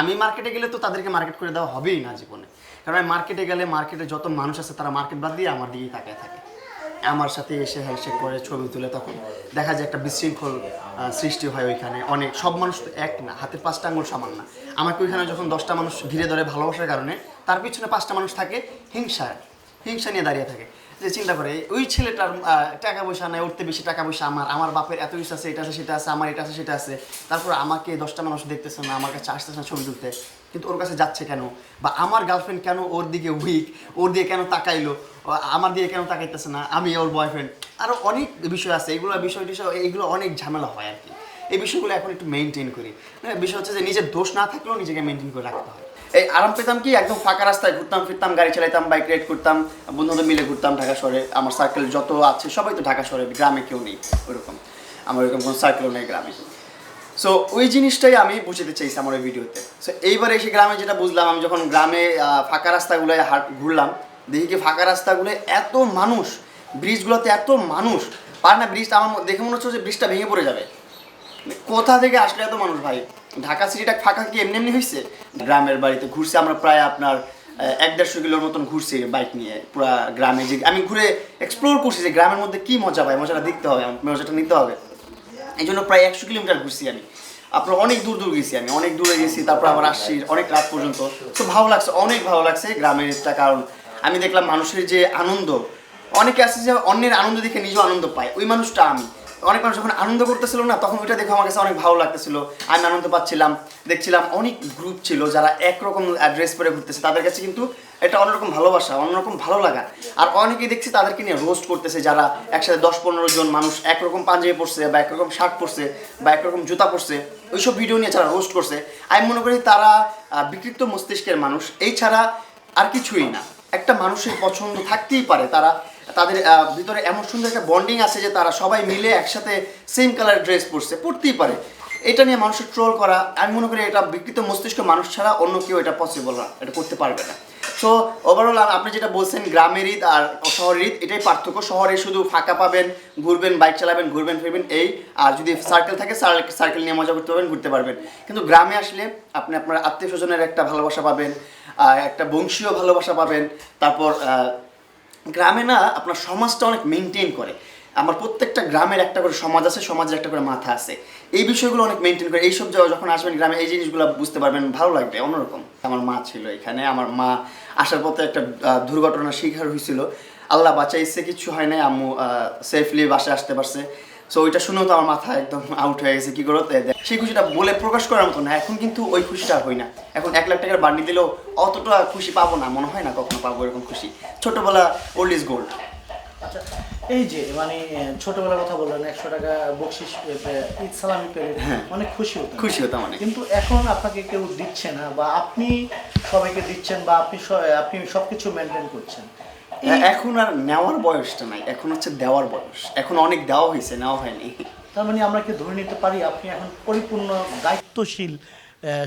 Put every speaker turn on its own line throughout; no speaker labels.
আমি মার্কেটে গেলে তো তাদেরকে মার্কেট করে দেওয়া হবেই না জীবনে। কারণ আমি মার্কেটে গেলে মার্কেটে যত মানুষ আছে তারা মার্কেট বাদ দিয়ে আমার দিকেই তাকিয়ে থাকে। আমার সাথে এসে হ্যান্ডশেক করে ছবি তুলে তখন দেখা যায় একটা বিশৃঙ্খল সৃষ্টি হয় ওইখানে। অনেক, সব মানুষ তো এক না হাতে পাঁচটা আঙুল সমান না। আমাকে ওইখানে যখন দশটা মানুষ ঘিরে ধরে ভালোবাসার কারণে, তার পিছনে পাঁচটা মানুষ থাকে হিংসা হিংসা নিয়ে দাঁড়িয়ে থাকে। যে চিন্তা করে, ওই ছেলেটার টাকা পয়সা নেয় উঠতে বেশি টাকা পয়সা আমার আমার বাপের এত কিছু আছে, এটা আছে, সেটা আছে, আমার এটা আছে, সেটা আছে। তারপর আমাকে দশটা মানুষ দেখতেছে না, আমার কাছে আসতেছে না ছবি তুলতে। কিন্তু ওর কাছে যাচ্ছে কেন? বা আমার গার্লফ্রেন্ড কেন ওর দিকে উইক ওর দিকে কেন তাকাইলো? আমার দিয়ে কেন তাকাইতেছে না? আমি ওর বয়ফ্রেন্ড আরও অনেক বিষয় আছে, এগুলো বিষয় টিষয় এইগুলো অনেক ঝামেলা হয় আর কি। এই বিষয়গুলো এখন একটু মেনটেন করি। বিষয় হচ্ছে যে নিজের দোষ না থাকলেও নিজেকে মেনটেন করে রাখতে হয়। এই আরাম পেতাম কি? একদম ফাঁকা রাস্তায় ঘুরতাম, ফিরতাম, গাড়ি চালাইতাম বাইক রাইড করতাম, বন্ধুদের মিলে ঘুরতাম ঢাকা শহরে। আমার সার্কেল যত আছে, সবাই তো ঢাকা শহরে, গ্রামে কেউ নেই ওইরকম আমার ওইরকম কোনো সার্কেলও নেই গ্রামে। সো ওই জিনিসটাই আমি বুঝতে চাইছি আমার ওই ভিডিওতে। সো এইবার এসে গ্রামে যেটা বুঝলাম, আমি যখন গ্রামে ফাঁকা রাস্তাগুলোয় হাট, ঘুরলাম, দেখি কি ফাঁকা রাস্তাগুলো এত মানুষ ব্রিজগুলোতে এত মানুষ। পার না ব্রিজটা আমার দেখে মনে হচ্ছে যে ব্রিজটা ভেঙে পড়ে যাবে। কোথা থেকে আসলে এত মানুষ ভাই? ঢাকা সিটিটা ফাঁকা কি এমনি এমনি হয়েছে গ্রামের বাড়িতে ঘুরছি, আমরা প্রায় আপনার এক দেড়শো কিলোর মতন ঘুরছি বাইক নিয়ে, পুরো গ্রামে যে আমি ঘুরে এক্সপ্লোর করছি যে গ্রামের মধ্যে কি মজা পাই মজাটা দেখতে হবে, মজাটা নিতে হবে। এই জন্য প্রায় একশো কিলোমিটার ঘুরছি আমি। আপনার অনেক দূর দূর গেছি আমি, অনেক দূরে গেছি, তারপর আবার আসছি অনেক রাত পর্যন্ত। তো ভালো লাগছে, অনেক ভালো লাগছে গ্রামের একটা কারণ আমি দেখলাম মানুষের যে আনন্দ, অনেকে আছে যে অন্যের আনন্দ দেখে নিজেও আনন্দ পায়, ওই মানুষটা আমি। অনেক মানুষ যখন আনন্দ করতেছিল না, তখন ওইটা দেখে আমার কাছে অনেক ভালো লাগতেছিল। আমি আনন্দ পাচ্ছিলাম। দেখছিলাম অনেক গ্রুপ ছিল যারা একরকম ড্রেস পরে ঘুরতেছে। তাদের কাছে কিন্তু এটা অন্যরকম ভালোবাসা, অন্যরকম ভালো লাগা। আর অনেকেই দেখছি তাদেরকে নিয়ে রোস্ট করতেছে যারা একসাথে দশ পনেরো জন মানুষ একরকম পাঞ্জাবি পরছে বা একরকম শার্ট পরছে বা একরকম জুতা পরছে, ওইসব ভিডিও নিয়ে যারা রোস্ট করছে, আমি মনে করি তারা বিকৃত মস্তিষ্কের মানুষ। এই ছাড়া আর কিছুই না। একটা মানুষের পছন্দ থাকতেই পারে তারা তাদের ভিতরে এমন সুন্দর একটা বন্ডিং আছে যে তারা সবাই মিলে একসাথে সেম কালার ড্রেস পরছে, পরতেই পারে। এটা নিয়ে মানুষের ট্রোল করা, আমি মনে করি এটা বিকৃত মস্তিষ্ক মানুষ ছাড়া অন্য কেউ এটা পসিবল না, এটা করতে পারবে না। সো ওভারঅল আপনি যেটা বলছেন, গ্রামের ঈদ আর শহরের ঈদ, এটাই পার্থক্য। শহরে শুধু ফাঁকা পাবেন, ঘুরবেন বাইক চালাবেন, ঘুরবেন, ফিরবেন, এই। আর যদি সার্কেল থাকে সার্কেল নিয়ে মজা করতে পারবেন, ঘুরতে পারবেন। কিন্তু গ্রামে আসলে আপনি আপনার আত্মীয় স্বজনের একটা ভালোবাসা পাবেন একটা বংশীয় ভালোবাসা পাবেন। তারপর গ্রামে না আপনার সমাজটা অনেক মেনটেন করে। আমার প্রত্যেকটা গ্রামের একটা করে সমাজ আছে, সমাজের একটা করে মাথা আছে। এই বিষয়গুলো অনেক মেনটেন করে। এইসব যখন আসবেন গ্রামে, এই জিনিসগুলো বুঝতে পারবেন, ভালো লাগবে, অন্যরকম। আমার মা ছিল এখানে, আমার মা আসার পথে একটা দুর্ঘটনার শিকার হয়েছিল। আল্লাহ বাঁচাইছে, কিছু হয় নাই, আম্মু সেফলি বাসে আসতে পারছে। সো ওইটা শুনেও তো আমার মাথা একদম আউট হয়ে গেছে কি করতে সেই খুশিটা বলে প্রকাশ করার মতো না এখন কিন্তু ওই খুশিটা হই না। এখন এক লাখ টাকার বান্ডি দিলেও অতটা খুশি পাবো না মনে হয় না কখনো পাবো এরকম খুশি। ছোটবেলা ওল্ড ইজ গোল্ড
আচ্ছা এই যে মানে ছোটবেলার কথা বললেন একশো টাকা বকশিস ঈদ সালামি পেলে
হ্যাঁ।
অনেক খুশি হতেন
খুশি হতাম অনেক।
কিন্তু এখন আপনাকে কেউ দিচ্ছে না বা আপনি সবাইকে দিচ্ছেন বা আপনি আপনি সবকিছু মেনটেন করছেন।
এখন আর নেওয়ার বয়সটা নাই এখন হচ্ছে দেওয়ার বয়স। এখন অনেক দেওয়া হয়েছে নেওয়া হয়নি।
তার মানে আমরা কি ধরে নিতে পারি আপনি এখন পরিপূর্ণ দায়িত্বশীল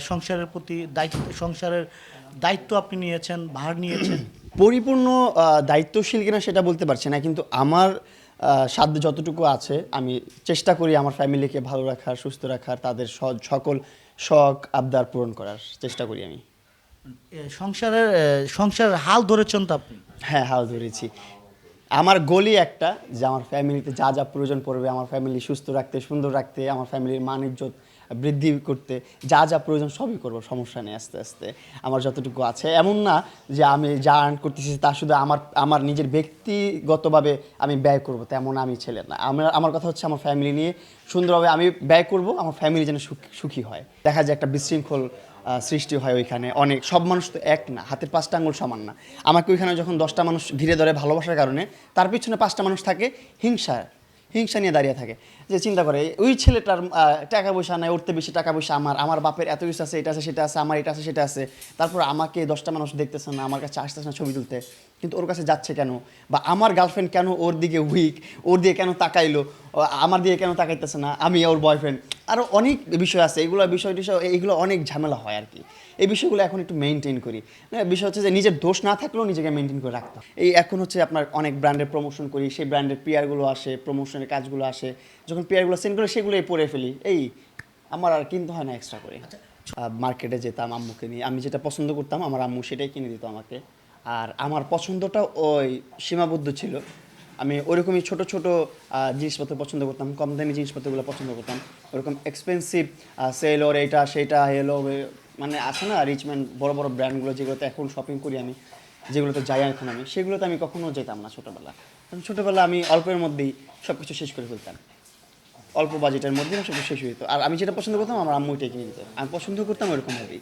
সংসারের প্রতি দায়িত্ব সংসারের দায়িত্ব আপনি নিয়েছেন ভার নিয়েছেন?
পরিপূর্ণ দায়িত্বশীল কিনা সেটা বলতে পারছি না কিন্তু আমার সাধ্য যতটুকু আছে আমি চেষ্টা করি আমার ফ্যামিলিকে ভালো রাখার সুস্থ রাখার তাদের স- সকল শখ আবদার পূরণ করার চেষ্টা করি আমি।
সংসারের সংসারের হাল ধরেছেন তো আপনি?
হ্যাঁ হাল ধরেছি। আমার গলি একটা, যে আমার ফ্যামিলিতে যা যা প্রয়োজন পড়বে, আমার ফ্যামিলি সুস্থ রাখতে, সুন্দর রাখতে, আমার ফ্যামিলির মান, ইজ্জত বৃদ্ধি করতে, যা যা প্রয়োজন সবই করব, সমস্যা নেই আস্তে আস্তে। আমার যতটুকু আছে, এমন না যে আমি যা আর্ন করতেছি, তা শুধু আমার আমার নিজের ব্যক্তিগতভাবে আমি ব্যয় করব, তেমন আমি ছেলে না। আমার আমার কথা হচ্ছে আমার ফ্যামিলি নিয়ে সুন্দরভাবে আমি ব্যয় করব, আমার ফ্যামিলি যেন সুখ- হয়। দেখা যায় একটা বিশৃঙ্খল সৃষ্টি হয় ওইখানে। অনেক, সব মানুষ তো এক না, হাতের পাঁচটা আঙুল সমান না। আমাকে ওইখানে যখন দশটা মানুষ ধীরে ধরে ভালোবাসার কারণে, তার পিছনে পাঁচটা মানুষ থাকে, হিংসা হিংসা নিয়ে দাঁড়িয়ে থাকে। যে চিন্তা করে, ওই ছেলেটার টাকা পয়সা নেয় উঠতে বেশি টাকা পয়সা আমার আমার বাপের এত কিছু আছে, এটা আছে, সেটা আছে, আমার এটা আছে, সেটা আছে। তারপর আমাকে দশটা মানুষ দেখতেছে না, আমার কাছে আসতেছে না ছবি তুলতে। কিন্তু ওর কাছে যাচ্ছে কেন? বা আমার গার্লফ্রেন্ড কেন ওর দিকে উইক ওর দিয়ে কেন তাকাইলো? আমার দিকে কেন তাকাইতেছে না? আমি ওর বয়ফ্রেন্ড আরও অনেক বিষয় আছে। এগুলো বিষয় টিষয় এইগুলো অনেক ঝামেলা হয় আর কি। এই বিষয়গুলো এখন একটু মেনটেন করি। না, বিষয় হচ্ছে যে নিজের দোষ না থাকলেও নিজেকে মেনটেন করে রাখতাম এই এখন হচ্ছে আপনার অনেক ব্র্যান্ডের প্রমোশন করি সেই ব্র্যান্ডের পিয়ারগুলো আসে প্রমোশনের কাজগুলো আসে। যখন পিয়ারগুলো সেন্ড করে সেগুলোই পরে ফেলি। এই আমার আর কিনতে হয় না এক্সট্রা করে।
আচ্ছা।
মার্কেটে যেতাম আম্মুকে নিয়ে। আমি যেটা পছন্দ করতাম আমার আম্মু সেটাই কিনে দিত আমাকে। আর আমার পছন্দটা ওই সীমাবদ্ধ ছিল। আমি ওরকমই ছোট ছোট জিনিসপত্র পছন্দ করতাম কম দামি জিনিসপত্রগুলো পছন্দ করতাম। ওরকম এক্সপেন্সিভ সেলর এইটা সেটা এলো মানে আছে না রিচম্যান বড় বড় ব্র্যান্ডগুলো যেগুলোতে এখন শপিং করি আমি, যেগুলোতে যাই এখন আমি, সেগুলোতে আমি কখনো যেতাম না ছোটোবেলা কারণ ছোটোবেলা আমি অল্পের মধ্যেই সব কিছু শেষ করে ফেলতাম। অল্প বাজেটের মধ্যে সব কিছু শেষ হয়ে যেত। আর আমি যেটা পছন্দ করতাম, আমার আম্মু ওইটাই কিনে দিত। আমি পছন্দ করতাম ওরকমভাবেই